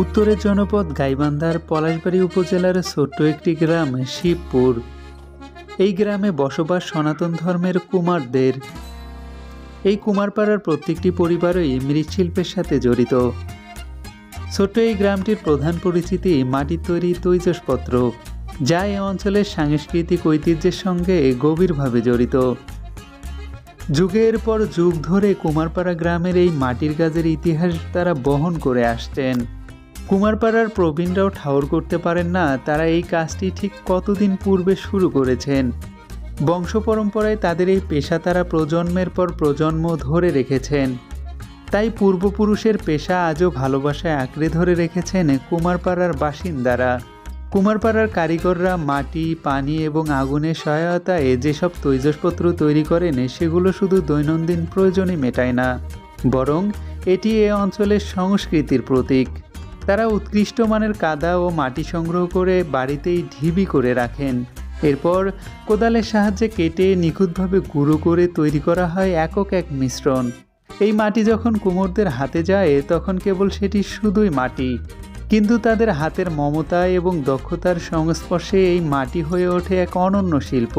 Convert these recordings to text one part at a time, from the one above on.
উত্তরের জনপদ গাইবান্ধার পলাশবাড়ি উপজেলার ছোট্ট একটি গ্রাম, শিবপুর। এই গ্রামে বসবাস সনাতন ধর্মের কুমারদের। এই কুমারপাড়ার প্রত্যেকটি পরিবারই মৃৎশিল্পের সাথে জড়িত। ছোট্ট এই গ্রামটির প্রধান পরিচিতি মাটির তৈরি তৈজসপত্র, যা এই অঞ্চলের সাংস্কৃতিক ঐতিহ্যের সঙ্গে গভীরভাবে জড়িত। যুগের পর যুগ ধরে কুমারপাড়া গ্রামের এই মাটির কাজের ইতিহাস তারা বহন করে আসছেন। কুমারপাড়ার প্রবীণরাও ঠাউর করতে পারেন না, তারা এই কাজটি ঠিক কতদিন পূর্বে শুরু করেছেন? বংশ পরম্পরায় তাদের এই পেশা তারা প্রজন্মের পর প্রজন্ম ধরে রেখেছেন। তাই পূর্বপুরুষের পেশা আজও ভালোবাসায় আঁকড়ে ধরে রেখেছেন কুমারপাড়ার বাসিন্দারা। কুমারপাড়ার কারিগররা মাটি, পানি এবং আগুনের সহায়তায় যেসব তৈজসপত্র তৈরি করেন, সেগুলো শুধু দৈনন্দিন প্রয়োজনে মেটায় না, বরং এটি এ অঞ্চলের সংস্কৃতির প্রতীক। তারা উৎকৃষ্ট মানের কাদা ও মাটি সংগ্রহ করে বাড়িতেই ঢিবি করে রাখেন। এরপর কোদালের সাহায্যে কেটে নিখুঁতভাবে গুঁড়ো করে তৈরি করা হয় একক এক মিশ্রণ। এই মাটি যখন কুমোরদের হাতে যায়, তখন কেবল সেটি শুধুই মাটি। কিন্তু তাদের হাতের মমতা এবং দক্ষতার সংস্পর্শে এই মাটি হয়ে ওঠে এক অনন্য শিল্প।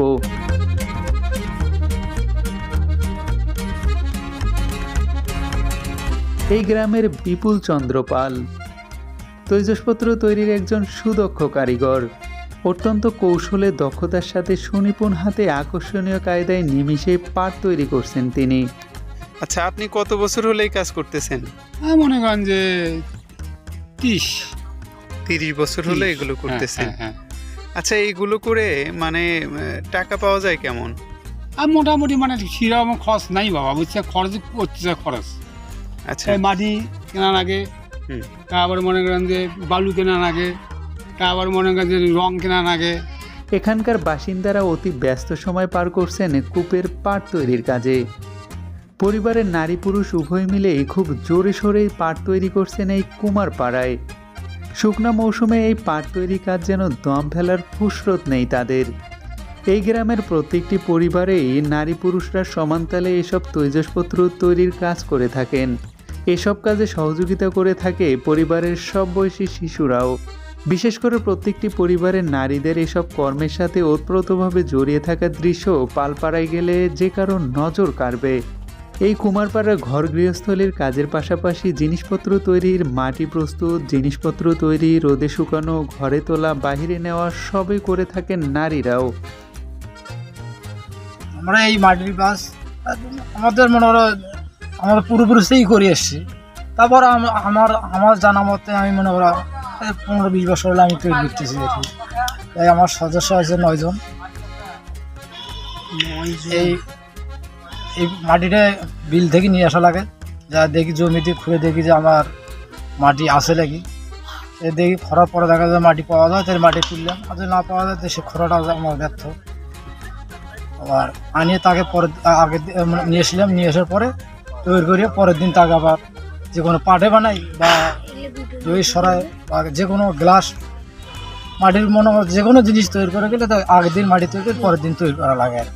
এই গ্রামের বিপুল চন্দ্র পাল তৈজসপত্র তৈরির একজন সুদক্ষ কারিগর। অত্যন্ত কৌশলে দক্ষতার সাথে সুনিপুণ হাতে আকর্ষণীয় কায়দায় নিমিষে পাট তৈরি করছেন তিনি। আচ্ছা আপনি কত বছর হলে এই কাজ করতেছেন? হ্যাঁ মনে করেন যে তিরিশ। তিরিশ বছর হলে এগুলো করতেছেন। হ্যাঁ, হ্যাঁ, আচ্ছা এইগুলো করে মানে টাকা পাওয়া যায় কেমন? হ্যাঁ। আর মোটামুটি মানে সেরকম খরচ নাই বাবা বুঝছে খরচ করছে খরচ। আচ্ছা। মাটি কেনার লাগে হুম। আবার মনে করেন যে বালু কেনা লাগে তা আবার মনে করেন যে রং কেনা লাগে এখানকার বাসিন্দারা অতি ব্যস্ত সময় পার করছেন কূপের পাট তৈরির কাজে। পরিবারের নারী পুরুষ উভয় মিলেই খুব জোরে সোরেই পাট তৈরি করছেন এই কুমার পাড়ায়। শুকনো মৌসুমে এই পাট তৈরি কাজ যেন দম ফেলার ফুসরত নেই তাদের। এই গ্রামের প্রত্যেকটি পরিবারেই নারী পুরুষরা সমানতালে এসব তৈজসপত্র তৈরির কাজ করে থাকেন। এসব কাজে সহযোগিতা করে থাকে পরিবারের সব বয়সী শিশুরাও। বিশেষ করে প্রত্যেকটি পরিবারের নারীদের এসব কর্মের সাথে ওতপ্রোতভাবে জড়িয়ে থাকার দৃশ্য পালপাড়ায় গেলে যে কারও নজর কাড়বে। এই কুমারপাড়ার ঘর গৃহস্থলীর কাজের পাশাপাশি জিনিসপত্র তৈরির মাটি প্রস্তুত, জিনিসপত্র তৈরি, রোদে শুকানো, ঘরে তোলা, বাহিরে নেওয়া সবই করে থাকেন নারীরাও। আমরা এই মাটির কাজ আমাদের মনে করো আমরা পূর্বপুরুষেই করে এসেছি তারপর আম- আমার আমার জানা মতে আমি মনে করো পনেরো বিশ বছর হলে আমি তৈরি করতেছি আর কি। তাই আমার সদস্য আছে নয়জন এই এই মাটিটা বিল থেকে নিয়ে আসা লাগে। যা দেখি জমিতে খুঁড়ে দেখি যে আমার মাটি আছে নাকি। এ দেখি খরা পরে দেখা যায় মাটি পাওয়া যায় তাহলে মাটি তুললাম। আর যদি না পাওয়া যায় তো সে খরাটা আমার ব্যর্থ। আবার আনিয়ে তাকে পরে আগে মানে নিয়ে এসলাম নিয়ে আসার পরে তৈরি করিয়া পরের দিন তাকে আবার যে কোনো পাটে বানাই বা দই সরাই বা যে কোনো গ্লাস মাটির মনে যে কোনো জিনিস তৈরি করে গেলে তো আগের দিন মাটি তৈরি করে পরের দিন তৈরি করা লাগে আর।